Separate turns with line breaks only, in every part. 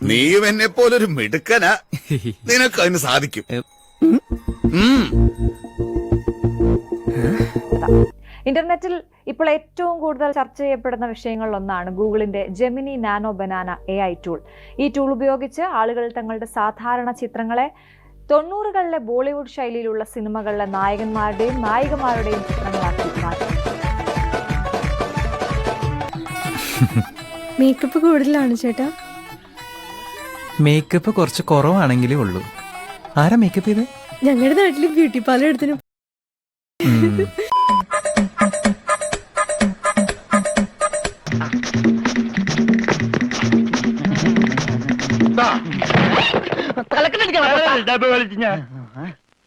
നീയും എന്നെ പോലൊരു മിടുക്കനാ. നിനക്ക് അതിന് സാധിക്കും
ഇന്റർനെറ്റിൽ ഇപ്പോൾ ഏറ്റവും കൂടുതൽ ചർച്ച ചെയ്യപ്പെടുന്ന വിഷയങ്ങളിലൊന്നാണ് ഗൂഗിളിന്റെ Gemini nano banana A I tool ഈ ടൂൾ ഉപയോഗിച്ച് ആളുകൾ തങ്ങളുടെ സാധാരണ ചിത്രങ്ങളെ തൊണ്ണൂറുകളിലെ ബോളിവുഡ് ശൈലിയിലുള്ള സിനിമകളിലെ നായകന്മാരുടെയും നായികമാരുടെയും ചിത്രങ്ങളാക്കി മാറ്റും
മേക്കപ്പ് കൂടുതലാണ് ചേട്ടാ.
മേക്കപ്പ് കുറച്ച് കുറവാണെങ്കിലേ ഉള്ളൂ. ആരാ മേക്കപ്പ് ചെയ്ത്?
ഞങ്ങളുടെ നാട്ടിൽ ബ്യൂട്ടി പാർലർ എടുത്തിന്.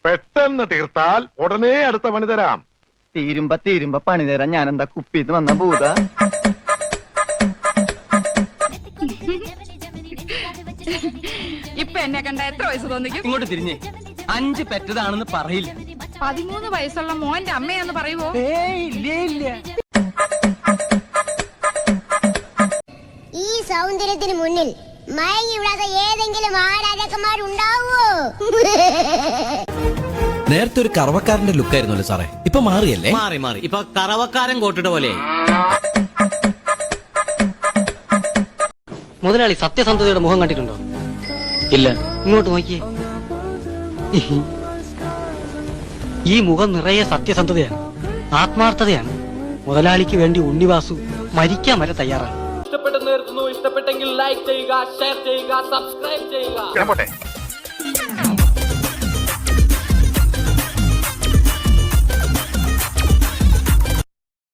പെട്ടെന്ന് തീർത്താൽ ഉടനെ അടുത്ത പണി തരാം.
തീരുമ്പ തീരുമ്പ പണി തരാൻ ഞാൻ എന്താ കുപ്പിന്ന് വന്ന ഭൂത?
ഇപ്പൊ എന്നെ കണ്ട എത്ര വയസ്സ് തോന്നിക്കും?
ഇങ്ങോട്ട് തിരിഞ്ഞേ. അഞ്ച് പെറ്റതാണെന്ന് പറയില്ല.
പതിമൂന്ന് വയസ്സുള്ള മോന്റെ അമ്മയാന്ന് പറയുവോ?
ഏയ് ഇല്ല ഇല്ല.
ഈ സൗന്ദര്യത്തിന് മുന്നിൽ മയങ്ങി വിടാത്ത ഏതെങ്കിലും ആരാജക്കന്മാരുണ്ടാവോ
നേരത്തെ ഒരു കറവക്കാരന്റെ ലുക്കായിരുന്നല്ലോ സാറേ. ഇപ്പൊ മാറിയല്ലേ?
മാറി മാറി. ഇപ്പൊ കറവക്കാരൻ കോട്ടിട്ട പോലെ മുതലാളി സത്യസന്ധതയുടെ മുഖം കണ്ടിട്ടുണ്ടോ? ഇല്ല. ഇങ്ങോട്ട് നോക്കിയേ. ഈ മുഖം നിറയെ സത്യസന്ധതയാണ് ആത്മാർത്ഥതയാണ്. മുതലാളിക്ക് വേണ്ടി ഉണ്ണിവാസു മരിക്കാൻ വരെ തയ്യാറാണ്.
ഇഷ്ടപ്പെട്ടെന്ന് ഇഷ്ടപ്പെട്ടെങ്കിൽ ലൈക്ക് ചെയ്യുക ഷെയർ ചെയ്യുക സബ്സ്ക്രൈബ് ചെയ്യുക.